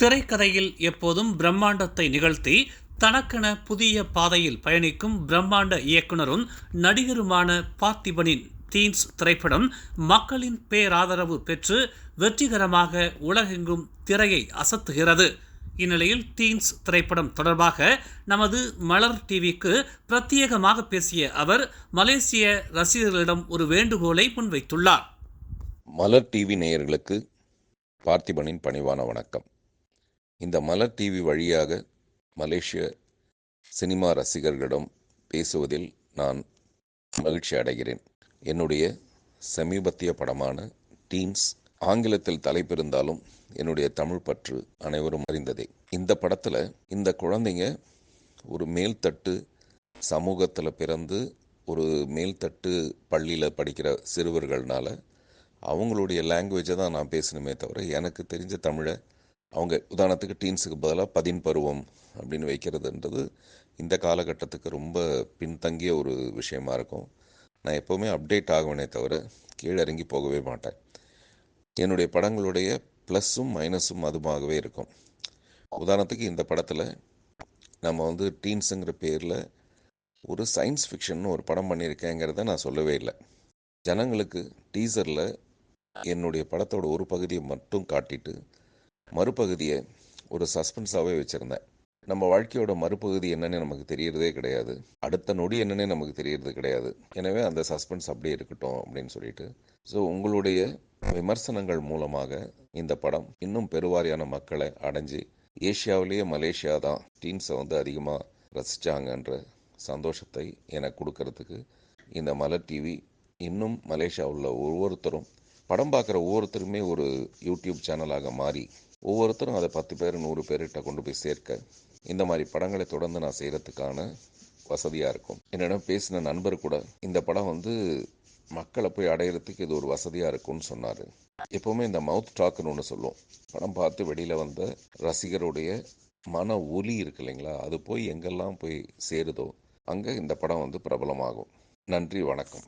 திரைக்கதையில் எப்போதும் பிரம்மாண்டத்தை நிகழ்த்தி தனக்கென புதிய பாதையில் பயணிக்கும் பிரம்மாண்ட இயக்குனரும் நடிகருமான பார்த்திபனின் தீன்ஸ் திரைப்படம் மக்களின் பேராதரவு பெற்று வெற்றிகரமாக உலகெங்கும் திரையை அசத்துகிறது. இந்நிலையில் டீன்ஸ் திரைப்படம் தொடர்பாக நமது மலர் டிவிக்கு பிரத்யேகமாக பேசிய அவர் மலேசிய ரசிகர்களிடம் ஒரு வேண்டுகோளை முன்வைத்துள்ளார். மலர் டிவி நேயர்களுக்கு பார்த்திபனின் பணிவான வணக்கம். இந்த மலர் டிவி வழியாக மலேசிய சினிமா ரசிகர்களிடம் பேசுவதில் நான் மகிழ்ச்சி அடைகிறேன். என்னுடைய சமீபத்திய படமான டீன்ஸ் ஆங்கிலத்தில் தலைப்பிருந்தாலும் என்னுடைய தமிழ் பற்று அனைவரும் அறிந்ததே. இந்த படத்தில் இந்த குழந்தைங்க ஒரு மேல்தட்டு சமூகத்தில் பிறந்து ஒரு மேல்தட்டு பள்ளியில் படிக்கிற சிறுவர்கள்னால அவங்களுடைய லாங்குவேஜை தான் நான் பேசணுமே தவிர எனக்கு தெரிஞ்ச தமிழை அவங்க உதாரணத்துக்கு டீன்ஸுக்கு பதிலாக பதின் பருவம் அப்படின்னு வைக்கிறதுன்றது இந்த காலகட்டத்துக்கு ரொம்ப பின்தங்கிய ஒரு விஷயமா இருக்கும். நான் எப்போவுமே அப்டேட் ஆகுவேனே தவிர கீழே இறங்கி போகவே மாட்டேன். என்னுடைய படங்களுடைய ப்ளஸ்ஸும் மைனஸும் அதுவாகவே இருக்கும். உதாரணத்துக்கு இந்த படத்தில் நம்ம வந்து டீன்ஸுங்கிற பேரில் ஒரு சயின்ஸ் ஃபிக்ஷன் ஒரு படம் பண்ணியிருக்கேங்கிறத நான் சொல்லவே இல்லை. ஜனங்களுக்கு டீசரில் என்னுடைய படத்தோட ஒரு பகுதியை மட்டும் காட்டிட்டு மறுபகுதியை ஒரு சஸ்பென்ஸாகவே வச்சுருந்தேன். நம்ம வாழ்க்கையோட மறுபகுதி என்னன்னு நமக்கு தெரியறதே கிடையாது. அடுத்த நொடி என்னன்னு நமக்கு தெரியறது கிடையாது. எனவே அந்த சஸ்பென்ஸ் அப்படியே இருக்கட்டும் அப்படின்னு சொல்லிட்டு. ஸோ உங்களுடைய விமர்சனங்கள் மூலமாக இந்த படம் இன்னும் பெருவாரியான மக்களை அடைஞ்சு ஏஷியாவிலேயே மலேசியா தான் டீன்ஸை வந்து அதிகமாக ரசித்தாங்கன்ற சந்தோஷத்தை எனக்கு கொடுக்கறதுக்கு இந்த மலர் டிவி இன்னும் மலேசியாவில் உள்ள ஒவ்வொருத்தரும் படம் பார்க்குற ஒவ்வொருத்தருமே ஒரு யூடியூப் சேனலாக மாறி ஒவ்வொருத்தரும் அதை பத்து பேர் நூறு பேர்கிட்ட கொண்டு போய் சேர்க்க இந்த மாதிரி படங்களை தொடர்ந்து நான் செய்கிறதுக்கான வசதியாக இருக்கும். என்னிடம் பேசின நண்பர் கூட இந்த படம் வந்து மக்களை போய் அடையிறதுக்கு இது ஒரு வசதியாக இருக்கும்னு சொன்னார். எப்போவுமே இந்த மவுத் டாக்குன்னு ஒன்று சொல்லுவோம். படம் பார்த்து வெளியில் வந்த ரசிகருடைய மன ஒலி இருக்கு இல்லைங்களா? அது போய் எங்கெல்லாம் போய் சேருதோ அங்கே இந்த படம் வந்து பிரபலமாகும். நன்றி வணக்கம்.